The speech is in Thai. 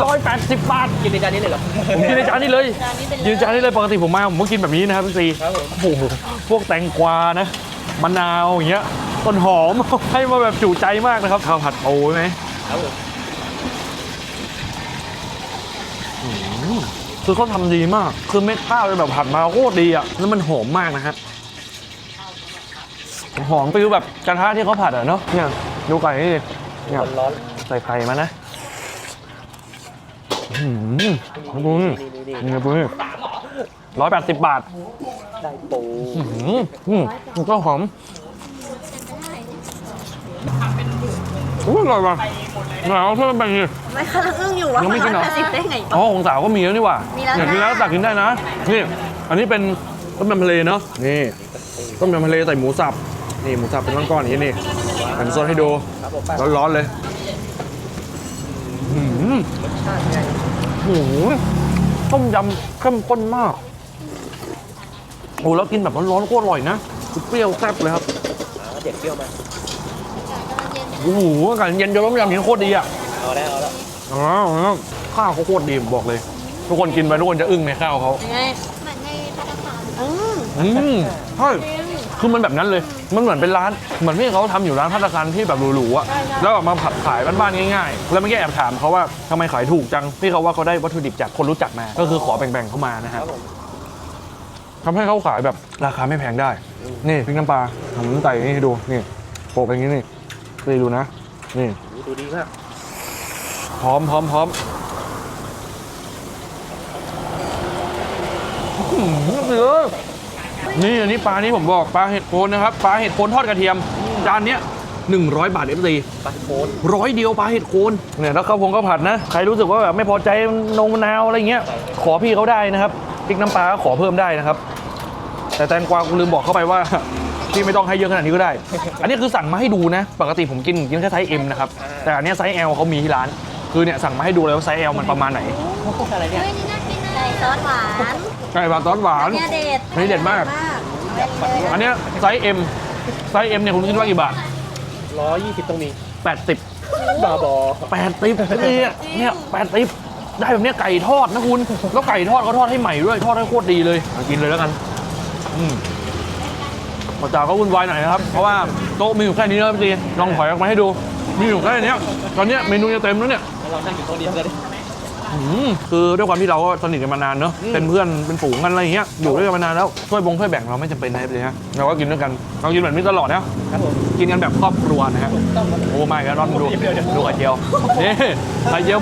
ร้อยแปดสิบบาท กินในจานนี้เลยเหรอผมกินในจานนี้เลยจานนี้เป็นยืนจานนี้เลยปกติผมมาผมก็กินแบบนี้นะครับพี่ซีครับผมโอ้โหพวกแตงกวานะมะนาวอย่างเงี้ยต้นหอม ให้มาแบบจุใจมากนะครับข้าวผัดโอ้ยไหมครับผมคือเขาทำดีมาก คือเม็ดข้าวจะแบบผัดมาโคตรดีอะแล้วมันหอมมากนะฮะหอมฟิวแบบกระทะที่เขาผัดอะเนาะเนี่ยดูไก่นี่ดิเนี่ยร้อนใส่ไข่มานะ อืมนี่นี่นี่ร้อยแปดสิบบาทได้ปูอืมอืมก็หอมอุ้ยอร่อยว่ะหนาวเท่านั้นไปนี่ไม่ค่ะอึ้งอยู่ว่ายังไม่กินเหรอได้ไงอ๋อของสาวก็มีแล้วนี่ว่ามีแล้วอยากกินแล้วตักกินได้นะนี่อันนี้เป็นต้มยำทะเลเนาะนี่ต้มยำทะเลใส่หมูสับนี่หมูสับเป็นก้อนๆอย่างนี้นี่หันซดให้ดูครับผมป้าร้อนๆเลย อืมชาติไงโอ้โหต้มยำเข้มข้นมากโอ้แล้วกินแบบร้อนๆโคตรอร่อยนะคือเปรี้ยวแซ่บเลยครับอ่าเด็กเปรี้ยวมาโอ้โหอากาศเย็นๆต้มยำนี่โคตรดีอะเอาแล้วเอาแล้วอ๋อข้าวเขาโคตรดีผมบอกเลย ทุกคนกินไปทุกคนจะอึ้งในข้าวเขายังไงเหมือนในพัตตาคารอืมอืมใช่ คือมันแบบนั้นเลย มันเหมือนเป็นร้านเหมือนที่เขาทำอยู่ร้านพัตตาคารที่แบบหรูๆอะแล้วเอามาผัดขายบ้านๆง่ายๆ แล้วเมื่อกี้แอบถามเขาว่าทำไมขายถูกจังพี่เขาว่าเขาได้วัตถุดิบจากคนรู้จักมา ก็คือขอแบ่งๆเข้ามานะคฮะรับผมทำให้เขาขายแบบราคาไม่แพงได้ นี่พริกน้ำปลาผมใส่นี่ให้ดู นี่โปะไปอย่างนี้นี่ไปดูนะ นี่ดูดีมากพร้อมพร้อมพร้อมอื้อหือเสือ นี่อันนี้ปลานี้ผมบอกปลาเห็ดโคนนะครับปลาเห็ดโคนทอดกระเทียมจานเนี้ย100 บาทเอฟซีปลาโคนร้อยเดียวปลาเห็ดโคนเนี่ยแล้วข้าวพงข้าวผัดนะใครรู้สึกว่าแบบไม่พอใจนงมะนาวอะไรเงี้ยขอพี่เขาได้นะครับพริกน้ำปลาก็ขอเพิ่มได้นะครับ แต่แตงกวากูลืมบอกเข้าไปว่าพี่ไม่ต้องให้เยอะขนาดนี้ก็ได้ อันนี้คือสั่งมาให้ดูนะ ปกติผมกินกินแค่ไซส์ M นะครับ แต่อันเนี้ยไซส์ L เขามีที่ร้าน คือเนี่ยสั่งมาให้ดูเลยว่าไซส์ L มันประมาณไหนอะไรเนี่ยเฮ้ยนี่น่ากินนะไก่ซอสหวานไก่ปลาซอสหวานเนี่ยเด็ดอันนี้เด็ดมากเอาไปเลยอันเนี้ยไซส์ M ไซส์ M เนี่ยคุณคิดว่ากี่บาท ร้อยยี่สิบต้องมี80 บาบอแปดติบเนี่ยเนี่ยแปดติบได้แบบเนี้ยไก่ทอดนะคุณ แล้วไก่ทอดเขาทอดให้ใหม่ด้วย ทอดให้โคตรดีเลยเอากินเลยแล้วกัน อืมพอจ่าก็วุ่นวายหน่อยนะครับ เพราะว่าโต๊ะมีอยู่แค่นี้นะครับพี่ลองถอยออกมาให้ดู มีอยู่แค่เนี้ยตอนเนี้ยเมนูจะเต็มแล้วเนี่ย เรานั่งอยู่โต๊ะเดียวกันดิอืม คือด้วยความที่เราก็สนิทกันมานานเนอะอืมเป็นเพื่อนเป็นฝูงกันอะไรอย่างเงี้ยอยู่ด้วยกันมานานแล้วช่วยบงช่วยแบ่งเราไม่จำเป็นนะเลยฮะเราก็กินด้วยกันเรากินแบบนี้ตลอดนะครับผมกินกันแบบครอบครัวนะฮะต้องมาโอ้ไม่กันรอนดูเดี๋ยวเดี๋ยวดูไข่เจียวนี่ไข่เจียว